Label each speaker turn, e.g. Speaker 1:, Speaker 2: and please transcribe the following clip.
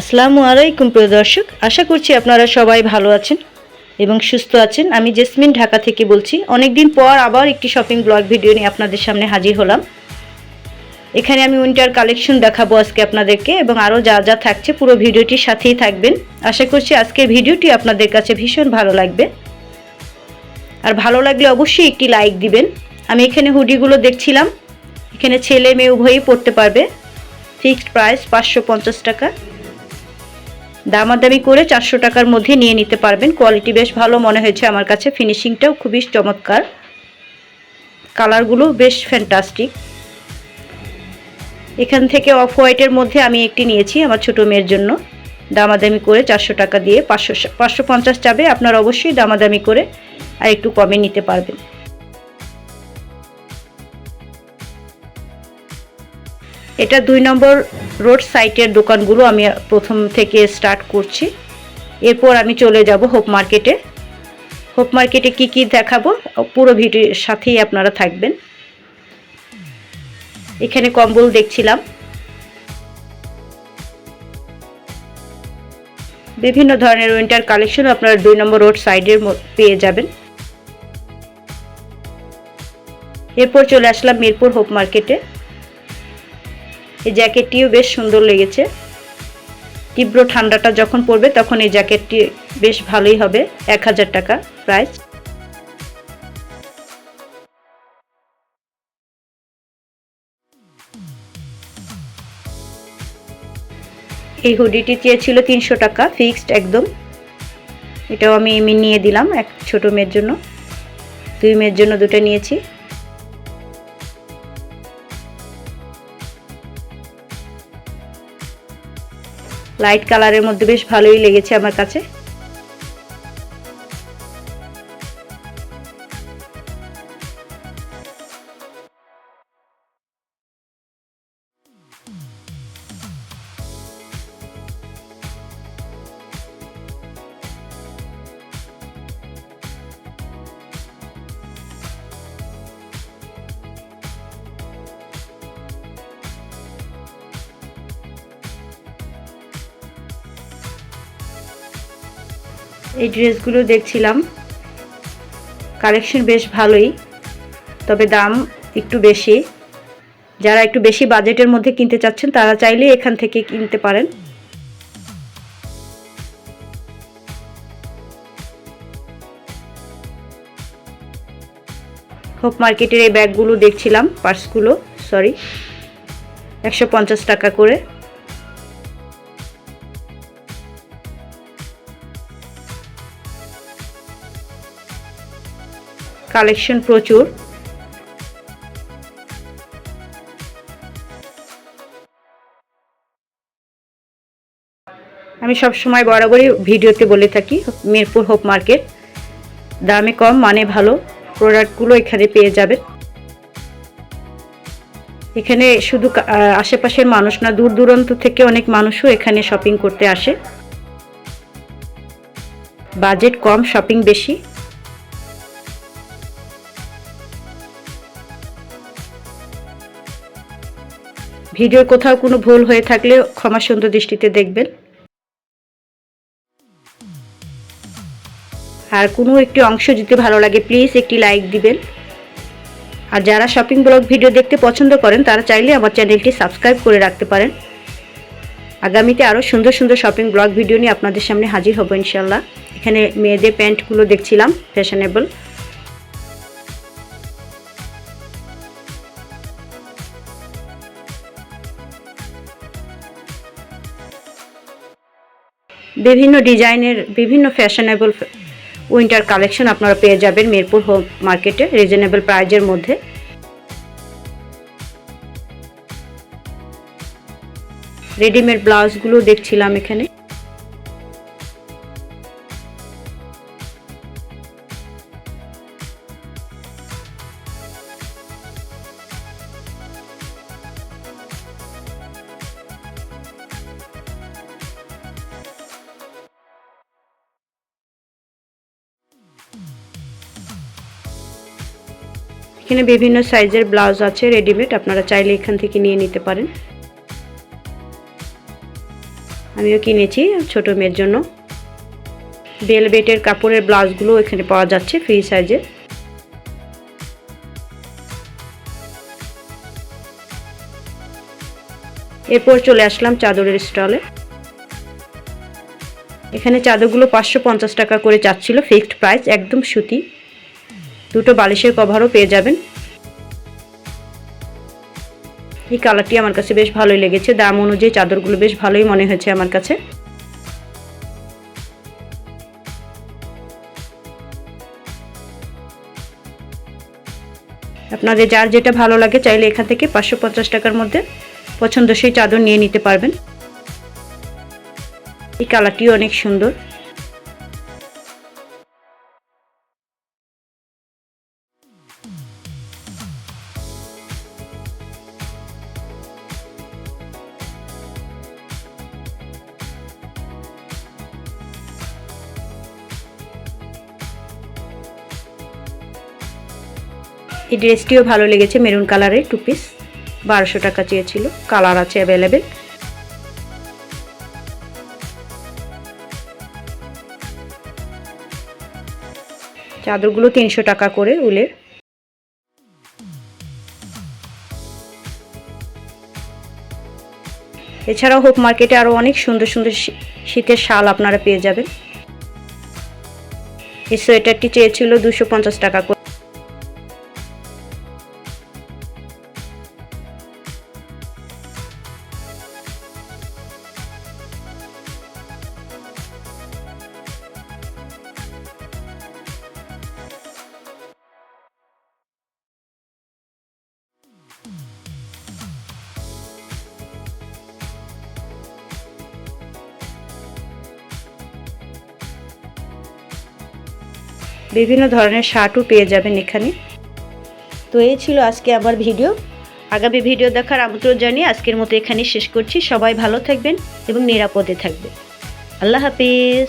Speaker 1: আসসালামু আলাইকুম, প্রিয় দর্শক। আশা করছি আপনারা সবাই ভালো আছেন এবং সুস্থ আছেন। আমি জেসমিন ঢাকা থেকে বলছি অনেক দিন পর আবার একটি শপিং ব্লগ ভিডিও নিয়ে আপনাদের সামনে হাজির হলাম। এখানে আমি উইন্টার কালেকশন দেখাবো আজকে আপনাদেরকে এবং আরও যা যা থাকছে, পুরো ভিডিওটির সাথেই থাকবেন। আশা করছি আজকের ভিডিওটি আপনাদের কাছে ভীষণ ভালো লাগবে। আর ভালো লাগলে অবশ্যই একটি লাইক দিবেন। আমি এখানে হুডিগুলো দেখছিলাম। এখানে ছেলে মেয়ে উভয়ই পড়তে পারবে। ফিক্সড প্রাইস পাঁচশো পঞ্চাশ টাকা। দামাদামি করে চারশো টাকার মধ্যে নিয়ে নিতে পারবেন। কোয়ালিটি বেশ ভালো মনে হয়েছে আমার কাছে। ফিনিশিংটাও খুবই চমৎকার। কালারগুলো বেশ ফ্যান্টাস্টিক। এখান থেকে অফ হোয়াইটের মধ্যে আমি একটি নিয়েছি আমার ছোটো মেয়ের জন্য। দামাদামি করে চারশো টাকা দিয়ে পাঁচশো পাঁচশো পঞ্চাশ চাবে। আপনার অবশ্যই দামাদামি করে আর একটু কমে নিতে পারবেন। এটা দুই নম্বর রোড সাইটের দোকানগুলো আমি প্রথম থেকে স্টার্ট করছি। এরপর আমি চলে যাব হোপ মার্কেটে। হোপ মার্কেটে কি কি দেখাবো, পুরো ভিডিওর সাথেই আপনারা থাকবেন। এখানে কম্বল দেখছিলাম। বিভিন্ন ধরনের উইন্টার কালেকশন আপনারা দুই নম্বর রোড সাইডের পেয়ে যাবেন। এরপর চলে আসলাম মিরপুর হোপ মার্কেটে। এই জ্যাকেটটিও বেশ সুন্দর লেগেছে। তীব্র ঠান্ডাটা যখন পড়বে তখন এই জ্যাকেটটি বেশ ভালোই হবে, এক হাজার টাকা প্রাইস এই হুডিটি চেয়েছিল তিনশো টাকা ফিক্সড একদম। এটাও আমি এমনি নিয়ে দিলাম এক ছোট মেয়ের জন্য। দুই মেয়ের জন্য দুটো নিয়েছি। লাইট কালারের মধ্যে বেশ ভালোই লেগেছে আমার কাছে। এই ড্রেসগুলো দেখছিলাম। কালেকশন বেশ ভালোই, তবে দাম একটু বেশি। যারা একটু বেশি বাজেটের মধ্যে কিনতে চাচ্ছেন, তারা চাইলে এখান থেকে কিনতে পারেন। হোপ মার্কেটের এই ব্যাগগুলো দেখছিলাম, পার্সগুলো সরি একশো পঞ্চাশ টাকা করে। কালেকশন প্রচুর। আমি সব সময় বরাবরই ভিডিওতে বলে থাকি, মিরপুর হোপ মার্কেট। দামে কম মানে ভালো। প্রোডাক্টগুলো এখানে পেয়ে যাবেন। এখানে শুধু আশেপাশের মানুষ না, দূর দূরান্ত থেকে অনেক মানুষও এখানে শপিং করতে আসে। বাজেট কম শপিং বেশি। ভিডিওর কোথাও কোনো ভুল হয়ে থাকলে ক্ষমা সুন্দর দৃষ্টিতে দেখবেন। আর কোনো একটি অংশ যদি ভালো লাগে প্লিজ একটি লাইক দিবেন। আর যারা শপিং ব্লগ ভিডিও দেখতে পছন্দ করেন, তারা চাইলে আমার চ্যানেলটি সাবস্ক্রাইব করে রাখতে পারেন। আগামীতে আরও সুন্দর সুন্দর শপিং ব্লগ ভিডিও নিয়ে আপনাদের সামনে হাজির হব ইনশাল্লাহ। এখানে মেয়েদের প্যান্টগুলো দেখছিলাম ফ্যাশনেবল বিভিন্ন ডিজাইনের, বিভিন্ন ফ্যাশনেবল উইন্টার কালেকশন আপনারা পেয়ে যাবেন মিরপুর হোম মার্কেটে রিজনেবল প্রাইজের মধ্যে। রেডিমেড ব্লাউজগুলো দেখছিলাম এখানে। এখানে বিভিন্ন সাইজের ব্লাউজ আছে, রেডিমেড। আপনারা চাইলে এখান থেকে নিয়ে নিতে পারেন। আমিও কিনেছি ছোট মেয়ের জন্য। বেলবেটের কাপড়ের ব্লাউজগুলো এখানে পাওয়া যাচ্ছে ফ্রি সাইজে এরপর চলে আসলাম চাদরের স্টলে। এখানে চাদরগুলো পাঁচশো পঞ্চাশ টাকা করে চাচ্ছিল ফিক্সড প্রাইস একদম সুতি। দুটো বালিশের কভারও পেয়ে যাবেন। এই কালারটি আমার কাছে বেশ ভালোই লেগেছে। দাম অনুযায়ী চাদরগুলো বেশ ভালোই মনে হয়েছে আমার কাছে। আপনাদের যার যেটা ভালো লাগে চাইলে এখান থেকে পাঁচশো পঞ্চাশ টাকার মধ্যে পছন্দসই চাদর নিয়ে নিতে পারবেন। এই কালারটিও অনেক সুন্দর। এই ড্রেসটিও ভালো লেগেছে, মেরুন কালারের টু পিস বারোশো টাকা চেয়েছিল, কালার আছে অ্যাভেলেবেল চাদরগুলো তিনশো টাকা করে উলের। এছাড়াও হোপ মার্কেটে আরও অনেক সুন্দর সুন্দর শীতের শাল আপনারা পেয়ে যাবেন। এই সোয়েটারটি চেয়েছিল দুশো টাকা করে। বিভিন্ন ধরনের শার্টও পেয়ে যাবেন এখানে। তো এই ছিল আজকে আমার ভিডিও। আগামী ভিডিও দেখার আমন্ত্রণ জানিয়ে আজকের মতো এখানে শেষ করছি। সবাই ভালো থাকবেন এবং নিরাপদে থাকবেন। আল্লাহ হাফিজ।